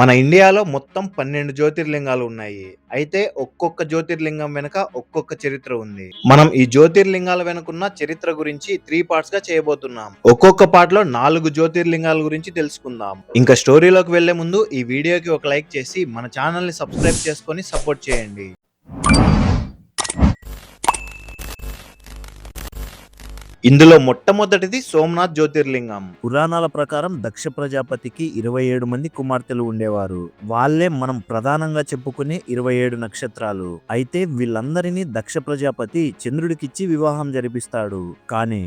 మన ఇండియాలో మొత్తం పన్నెండు జ్యోతిర్లింగాలు ఉన్నాయి. అయితే ఒక్కొక్క జ్యోతిర్లింగం వెనుక ఒక్కొక్క చరిత్ర ఉంది. మనం ఈ జ్యోతిర్లింగాల వెనుకున్న చరిత్ర గురించి త్రీ పార్ట్స్గా చేయబోతున్నాం. ఒక్కొక్క పార్ట్లో నాలుగు జ్యోతిర్లింగాల గురించి తెలుసుకుందాం. ఇంకా స్టోరీలోకి వెళ్ళే ముందు ఈ వీడియోకి ఒక లైక్ చేసి మన ఛానల్ని సబ్స్క్రైబ్ చేసుకొని సపోర్ట్ చేయండి. ఇందులో మొట్టమొదటిది సోమనాథ్ జ్యోతిర్లింగం. పురాణాల ప్రకారం దక్ష ప్రజాపతికి ఇరవై ఏడు మంది కుమార్తెలు ఉండేవారు. వాళ్ళే మనం ప్రధానంగా చెప్పుకునే ఇరవై ఏడు నక్షత్రాలు. అయితే వీళ్ళందరినీ దక్ష ప్రజాపతి చంద్రుడికిచ్చి వివాహం జరిపిస్తాడు. కానీ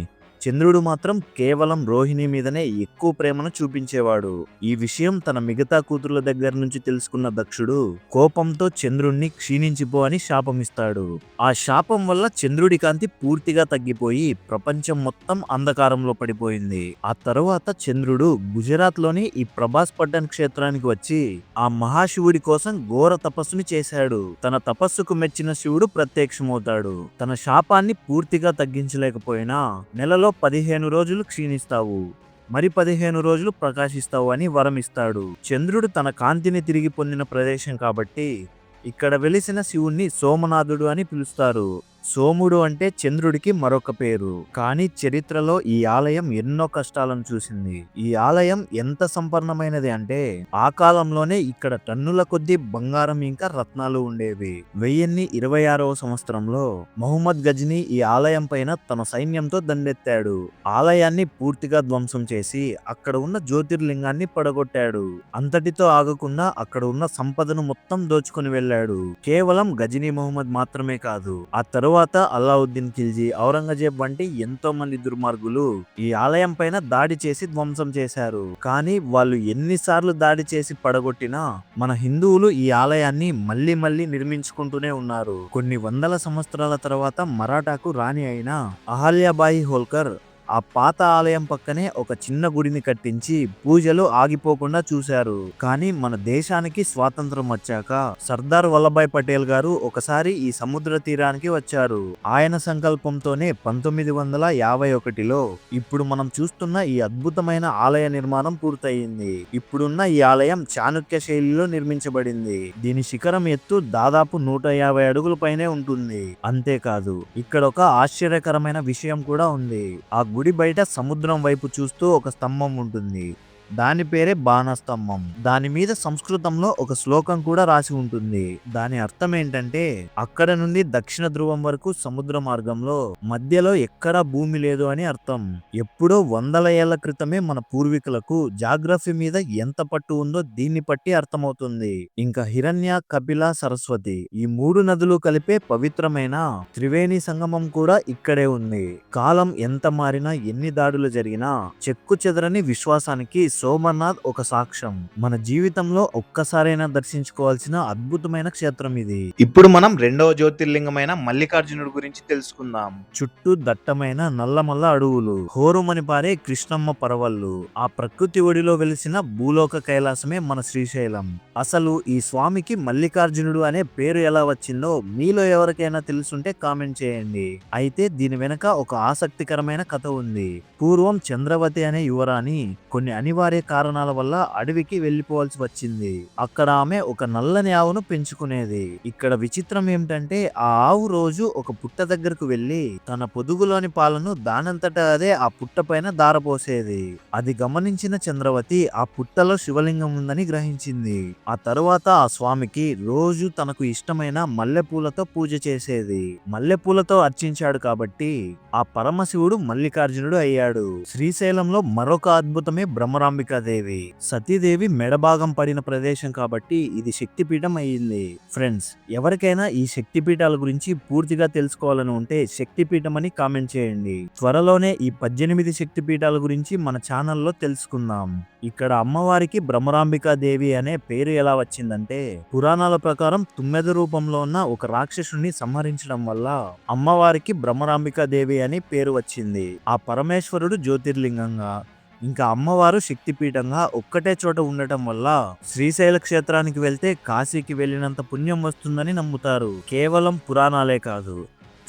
చంద్రుడు మాత్రం కేవలం రోహిణి మీదనే ఎక్కువ ప్రేమను చూపించేవాడు. ఈ విషయం తన మిగతా కూతుర్ల దగ్గర నుంచి తెలుసుకున్న దక్షుడు కోపంతో చంద్రుణ్ణి క్షీణించిపో అని శాపమిస్తాడు. ఆ శాపం వల్ల చంద్రుడి కాంతి పూర్తిగా తగ్గిపోయి ప్రపంచం మొత్తం అంధకారంలో పడిపోయింది. ఆ తరువాత చంద్రుడు గుజరాత్లోని ఈ ప్రభాస్ పడ్డన్ క్షేత్రానికి వచ్చి ఆ మహాశివుడి కోసం ఘోర తపస్సుని చేశాడు. తన తపస్సుకు మెచ్చిన శివుడు ప్రత్యక్షమవుతాడు. తన శాపాన్ని పూర్తిగా తగ్గించలేకపోయినా నెలలో పదిహేను రోజులు క్షీణిస్తావు. మరి పదిహేను రోజులు ప్రకాశిస్తావు అని వరమిస్తాడు చంద్రుడు తన కాంతిని తిరిగి పొందిన ప్రదేశం కాబట్టి ఇక్కడ వెలిసిన శివుణ్ణి సోమనాథుడు అని పిలుస్తారు. సోముడు అంటే చంద్రుడికి మరొక పేరు. కానీ చరిత్రలో ఈ ఆలయం ఎన్నో కష్టాలను చూసింది. ఈ ఆలయం ఎంత సంపన్నమైనది అంటే ఆ కాలంలోనే ఇక్కడ టన్నుల కొద్దీ బంగారం ఇంకా రత్నాలు ఉండేవి. వెయ్యిన్ని ఇరవై ఆరవ సంవత్సరంలో మహమ్మద్ గజ్ని ఈ ఆలయం పైన తన సైన్యంతో దండెత్తాడు. ఆలయాన్ని పూర్తిగా ధ్వంసం చేసి అక్కడ ఉన్న జ్యోతిర్లింగాన్ని పడగొట్టాడు. అంతటితో ఆగకుండా అక్కడ ఉన్న సంపదను మొత్తం దోచుకుని వెళ్ళాడు. కేవలం గజనీ మహమ్మద్ మాత్రమే కాదు ఆ తరువాత అల్లావుద్దీన్ ఖిల్జీ ఔరంగజేబ్ వంటి ఎంతో మంది దుర్మార్గులు ఈ ఆలయం పైన దాడి చేసి ధ్వంసం చేశారు. కానీ వాళ్ళు ఎన్నిసార్లు దాడి చేసి పడగొట్టినా మన హిందువులు ఈ ఆలయాన్ని మళ్ళీ మళ్ళీ నిర్మించుకుంటూనే ఉన్నారు. కొన్ని వందల సంవత్సరాల తర్వాత మరాఠాకు రాణి అయిన అహల్యాబాయి హోల్కర్ ఆ పాత ఆలయం పక్కనే ఒక చిన్న గుడిని కట్టించి పూజలు ఆగిపోకుండా చూశారు. కానీ మన దేశానికి స్వాతంత్రం వచ్చాక సర్దార్ వల్లభాయ్ పటేల్ గారు ఒకసారి ఈ సముద్ర తీరానికి వచ్చారు. ఆయన సంకల్పంతోనే పంతొమ్మిది వందల యాభై ఒకటిలో ఇప్పుడు మనం చూస్తున్న ఈ అద్భుతమైన ఆలయ నిర్మాణం పూర్తయింది. ఇప్పుడున్న ఈ ఆలయం చాణుక్య శైలిలో నిర్మించబడింది. దీని శిఖరం ఎత్తు దాదాపు నూట యాభై అడుగుల పైనే ఉంటుంది. అంతేకాదు ఇక్కడ ఒక ఆశ్చర్యకరమైన విషయం కూడా ఉంది. ఆ గుడి బయట సముద్రం వైపు చూస్తూ ఒక స్తంభం ఉంటుంది. దాని పేరే బాణస్తంభం. దాని మీద సంస్కృతంలో ఒక శ్లోకం కూడా రాసి ఉంటుంది. దాని అర్థం ఏంటంటే అక్కడ నుండి దక్షిణ ధ్రువం వరకు సముద్ర మార్గంలో మధ్యలో ఎక్కడా భూమి లేదు అని అర్థం. ఎప్పుడో వందల ఏళ్ళ క్రితమే మన పూర్వీకులకు జాగ్రఫీ మీద ఎంత పట్టు ఉందో దీన్ని బట్టి అర్థమవుతుంది. ఇంకా హిరణ్య కపిల సరస్వతి ఈ మూడు నదులు కలిపే పవిత్రమైన త్రివేణి సంగమం కూడా ఇక్కడే ఉంది. కాలం ఎంత మారినా ఎన్ని దాడులు జరిగినా చెక్కు చెదరని విశ్వాసానికి సోమనాథ్ ఒక సాక్ష్యం. మన జీవితంలో ఒక్కసారైనా దర్శించుకోవాల్సిన అద్భుతమైన క్షేత్రం ఇది. ఇప్పుడు మనం రెండవ జ్యోతిర్లింగమైన మల్లికార్జునుడు గురించి తెలుసుకుందాం. చుట్టూ దట్టమైన నల్లమల్ల అడవులు హోరుమని పారే కృష్ణమ్మ పరవళ్ళు ఆ ప్రకృతి ఒడిలో వెలిసిన భూలోక కైలాసమే మన శ్రీశైలం. అసలు ఈ స్వామికి మల్లికార్జునుడు అనే పేరు ఎలా వచ్చిందో మీలో ఎవరికైనా తెలుసుంటే కామెంట్ చేయండి. అయితే దీని వెనక ఒక ఆసక్తికరమైన కథ ఉంది. పూర్వం చంద్రవతి అనే యువరాణి కొన్ని అనివార్య కారణాల వల్ల అడవికి వెళ్ళిపోవాల్సి వచ్చింది. అక్కడ ఆమె ఒక నల్లని ఆవును పెంచుకునేది. ఇక్కడ విచిత్రం ఏమిటంటే ఆ ఆవు రోజు ఒక పుట్ట దగ్గరకు వెళ్ళి తన పొదుగులోని పాలను దానంతటా అదే ఆ పుట్ట పైన దారపోసేది. అది గమనించిన చంద్రవతి ఆ పుట్టలో శివలింగం ఉందని గ్రహించింది. ఆ తరువాత ఆ స్వామికి రోజు తనకు ఇష్టమైన మల్లెపూలతో పూజ చేసేది. మల్లెపూలతో అర్చించాడు కాబట్టి ఆ పరమశివుడు మల్లికార్జునుడు అయ్యాడు. శ్రీశైలంలో మరొక అద్భుతమే బ్రహ్మరాంబికాదేవి. సతీదేవి మెడభాగం పడిన ప్రదేశం కాబట్టి ఇది శక్తిపీఠం అయ్యింది ఫ్రెండ్స్ ఎవరికైనా ఈ శక్తిపీఠాల గురించి పూర్తిగా తెలుసుకోవాలని ఉంటే శక్తిపీఠం అని కామెంట్ చేయండి. త్వరలోనే ఈ పద్దెనిమిది శక్తిపీఠాల గురించి మన ఛానల్లో తెలుసుకుందాం. ఇక్కడ అమ్మవారికి భ్రమరాంబికా దేవి అనే పేరు ఎలా వచ్చిందంటే పురాణాల ప్రకారం తుమ్మెద రూపంలో ఉన్న ఒక రాక్షసుని సంహరించడం వల్ల అమ్మవారికి భ్రమరాంబికా దేవి అని పేరు వచ్చింది. ఆ పరమేశ్వరుడు జ్యోతిర్లింగంగా ఇంకా అమ్మవారు శక్తిపీఠంగా ఒక్కటే చోట ఉండటం వల్ల శ్రీశైల క్షేత్రానికి వెళ్తే కాశీకి వెళ్ళినంత పుణ్యం వస్తుందని నమ్ముతారు. కేవలం పురాణాలే కాదు.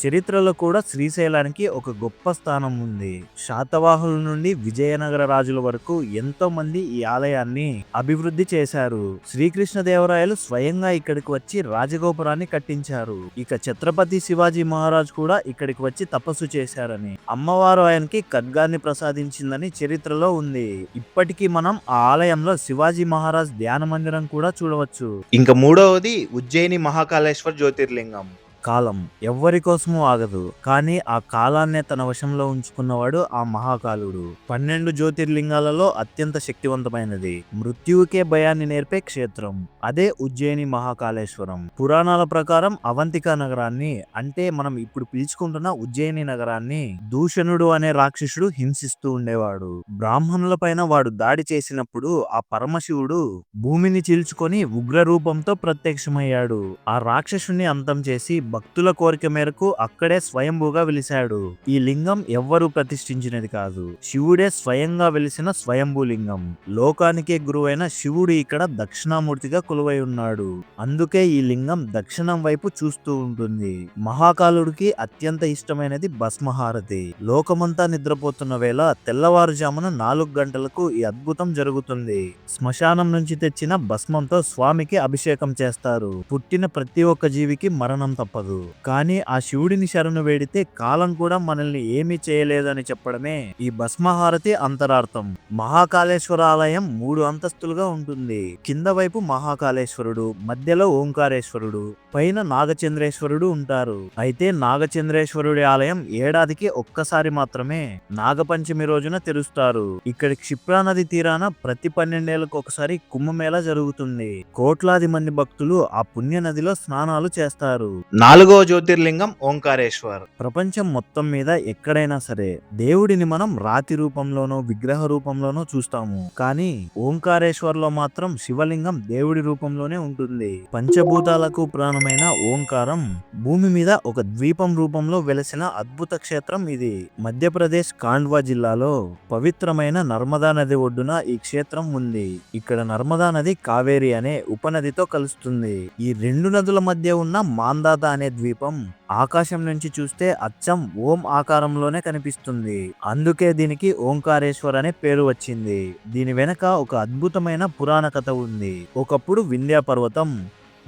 చరిత్రలో కూడా శ్రీశైలానికి ఒక గొప్ప స్థానం ఉంది. శాతవాహుల నుండి విజయనగర రాజుల వరకు ఎంతో మంది ఈ ఆలయాన్ని అభివృద్ధి చేశారు. శ్రీకృష్ణదేవరాయలు స్వయంగా ఇక్కడికి వచ్చి రాజగోపురాన్ని కట్టించారు. ఇక ఛత్రపతి శివాజీ మహారాజ్ కూడా ఇక్కడికి వచ్చి తపస్సు చేశారని అమ్మవారు ఆయనకి ఖడ్గాన్ని ప్రసాదించిందని చరిత్రలో ఉంది. ఇప్పటికీ మనం ఆ ఆలయంలో శివాజీ మహారాజ్ ధ్యాన మందిరం కూడా చూడవచ్చు. ఇంకా మూడవది ఉజ్జయిని మహాకాళేశ్వర్ జ్యోతిర్లింగం. కాలం ఎవ్వరి కోసమూ ఆగదు. కానీ ఆ కాలాన్నే తన వశంలో ఉంచుకున్నవాడు ఆ మహాకాలుడు. పన్నెండు జ్యోతిర్లింగాలలో అత్యంత శక్తివంతమైనది. మృత్యువుకే భయాన్ని నేర్పే క్షేత్రం. అదే ఉజ్జయిని మహాకాళేశ్వరం. పురాణాల ప్రకారం అవంతిక నగరాన్ని అంటే మనం ఇప్పుడు పిలుచుకుంటున్న ఉజ్జయిని నగరాన్ని దూషణుడు అనే రాక్షసుడు హింసిస్తూ ఉండేవాడు. బ్రాహ్మణుల పైన వాడు దాడి చేసినప్పుడు ఆ పరమశివుడు భూమిని చీల్చుకొని ఉగ్ర రూపంతో ప్రత్యక్షమయ్యాడు. ఆ రాక్షసుని అంతం చేసి భక్తుల కోరిక మేరకు అక్కడే స్వయంభూగా వెలిశాడు. ఈ లింగం ఎవ్వరూ ప్రతిష్ఠించినది కాదు. శివుడే స్వయంగా వెలిసిన స్వయంభూ లింగం. లోకానికే గురువైన శివుడు ఇక్కడ దక్షిణామూర్తిగా కొలువై ఉన్నాడు. అందుకే ఈ లింగం దక్షిణం వైపు చూస్తూ ఉంటుంది. మహాకాలుడికి అత్యంత ఇష్టమైనది భస్మహారతి. లోకమంతా నిద్రపోతున్న వేళ తెల్లవారుజామున నాలుగు గంటలకు ఈ అద్భుతం జరుగుతుంది. శ్మశానం నుంచి తెచ్చిన భస్మంతో స్వామికి అభిషేకం చేస్తారు. పుట్టిన ప్రతి ఒక్క జీవికి మరణం తప్పదు. కానీ ఆ శివుడిని శరణు వేడితే కాలం కూడా మనల్ని ఏమీ చేయలేదని చెప్పడమే ఈ భస్మహారతి అంతరార్థం. మహాకాళేశ్వర ఆలయం మూడు అంతస్తులుగా ఉంటుంది. కింద వైపు మహాకాళేశ్వరుడు మధ్యలో ఓంకారేశ్వరుడు. పైన నాగచంద్రేశ్వరుడు ఉంటారు. అయితే నాగచంద్రేశ్వరుడి ఆలయం ఏడాదికి ఒక్కసారి మాత్రమే నాగపంచమి రోజున తెరుస్తారు. ఇక్కడ క్షిప్రా నది తీరాన ప్రతి పన్నెండేళ్ళకు ఒకసారి కుంభమేళ జరుగుతుంది. కోట్లాది మంది భక్తులు ఆ పుణ్య నదిలో స్నానాలు చేస్తారు. నాలుగవ జ్యోతిర్లింగం ఓంకారేశ్వర్. ప్రపంచం మొత్తం మీద ఎక్కడైనా సరే దేవుడిని మనం రాతి రూపంలోనో విగ్రహ రూపంలోనో చూస్తాము. కానీ ఓంకారేశ్వర్లో మాత్రం శివలింగం దేవుడి రూపంలోనే ఉంటుంది. పంచభూతాలకు ప్రాణమైన ఓంకారం భూమి మీద ఒక ద్వీపం రూపంలో వెలసిన అద్భుత క్షేత్రం ఇది. మధ్యప్రదేశ్ కాండ్వా జిల్లాలో పవిత్రమైన నర్మదా నది ఒడ్డున ఈ క్షేత్రం ఉంది. ఇక్కడ నర్మదా నది కావేరి అనే ఉపనదితో కలుస్తుంది. ఈ రెండు నదుల మధ్య ఉన్న మాందాత అనే ద్వీపం ఆకాశం నుంచి చూస్తే అచ్చం ఓం ఆకారంలోనే కనిపిస్తుంది. అందుకే దీనికి ఓంకారేశ్వర్ అనే పేరు వచ్చింది. దీని వెనక ఒక అద్భుతమైన పురాణ కథ ఉంది. ఒకప్పుడు వింధ్యా పర్వతం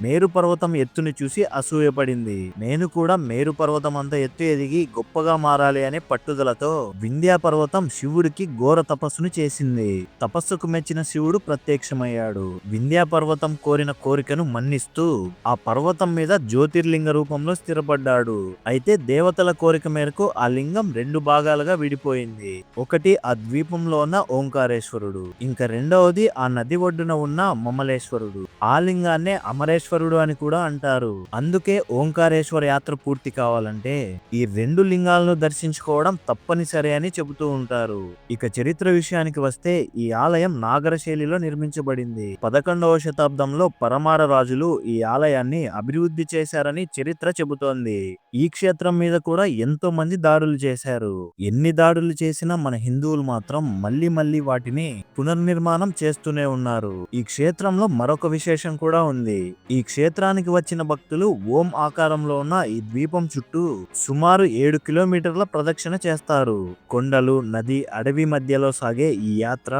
మేరు పర్వతం ఎత్తుని చూసి అసూయపడింది. నేను కూడా మేరు పర్వతం అంత ఎత్తు ఎదిగి గొప్పగా మారాలి అనే పట్టుదలతో వింధ్యా పర్వతం శివుడికి ఘోర తపస్సును చేసింది. తపస్సుకు మెచ్చిన శివుడు ప్రత్యక్షమయ్యాడు. వింధ్యా పర్వతం కోరిన కోరికను మన్నిస్తూ ఆ పర్వతం మీద జ్యోతిర్లింగ రూపంలో స్థిరపడ్డాడు. అయితే దేవతల కోరిక మేరకు ఆ లింగం రెండు భాగాలుగా విడిపోయింది. ఒకటి ఆ ద్వీపంలో ఉన్న ఓంకారేశ్వరుడు. ఇంకా రెండవది ఆ నది ఒడ్డున ఉన్న మమలేశ్వరుడు. ఆ లింగాన్నే అమరేశ్వరుడు అని కూడా అంటారు. అందుకే ఓంకారేశ్వర యాత్ర పూర్తి కావాలంటే ఈ రెండు లింగాలను దర్శించుకోవడం తప్పనిసరి అని చెబుతూ ఉంటారు. ఇక చరిత్ర విషయానికి వస్తే ఈ ఆలయం నాగర శైలిలో నిర్మించబడింది. పదకొండవ శతాబ్దంలో పరమార రాజులు ఈ ఆలయాన్ని అభివృద్ధి చేశారని చరిత్ర చెబుతోంది. ఈ క్షేత్రం మీద కూడా ఎంతో మంది దాడులు చేశారు. ఎన్ని దాడులు చేసినా మన హిందువులు మాత్రం మళ్ళీ మళ్ళీ వాటిని పునర్నిర్మాణం చేస్తూనే ఉన్నారు. ఈ క్షేత్రంలో మరొక విశేషం కూడా ఉంది. ఈ క్షేత్రానికి వచ్చిన భక్తులు ఓం ఆకారంలో ఉన్న ఈ ద్వీపం చుట్టూ సుమారు ఏడు కిలోమీటర్ల ప్రదక్షిణ చేస్తారు. కొండలు నది అడవి మధ్యలో సాగే ఈ యాత్ర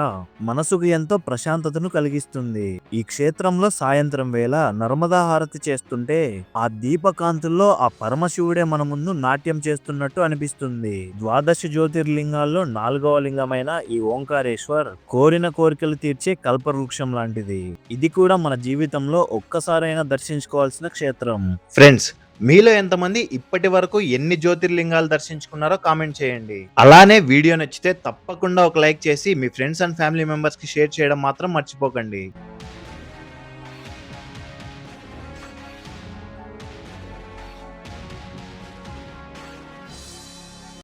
మనసుకు ఎంతో ప్రశాంతతను కలిగిస్తుంది. ఈ క్షేత్రంలో సాయంత్రం వేళ నర్మదా హారతి చేస్తుంటే ఆ దీపకాంతుల్లో ఆ పరమశివుడే మన ముందు నాట్యం చేస్తున్నట్టు అనిపిస్తుంది. ద్వాదశ జ్యోతిర్లింగాల్లో నాలుగవ లింగమైన ఈ ఓంకారేశ్వర్ కోరిన కోరికలు తీర్చే కల్పవృక్షం లాంటిది. ఇది కూడా మన జీవితంలో ఒక్కసారి ఒక్కసారైనా దర్శించుకోవాల్సిన క్షేత్రం? ఫ్రెండ్స్ మీలో ఎంతమంది ఇప్పటి వరకు ఎన్ని జ్యోతిర్లింగాలు దర్శించుకున్నారో కామెంట్ చేయండి. అలానే వీడియో నచ్చితే తప్పకుండా ఒక లైక్ చేసి మీ ఫ్రెండ్స్ అండ్ ఫ్యామిలీ మెంబర్స్కి షేర్ చేయడం మాత్రం మర్చిపోకండి.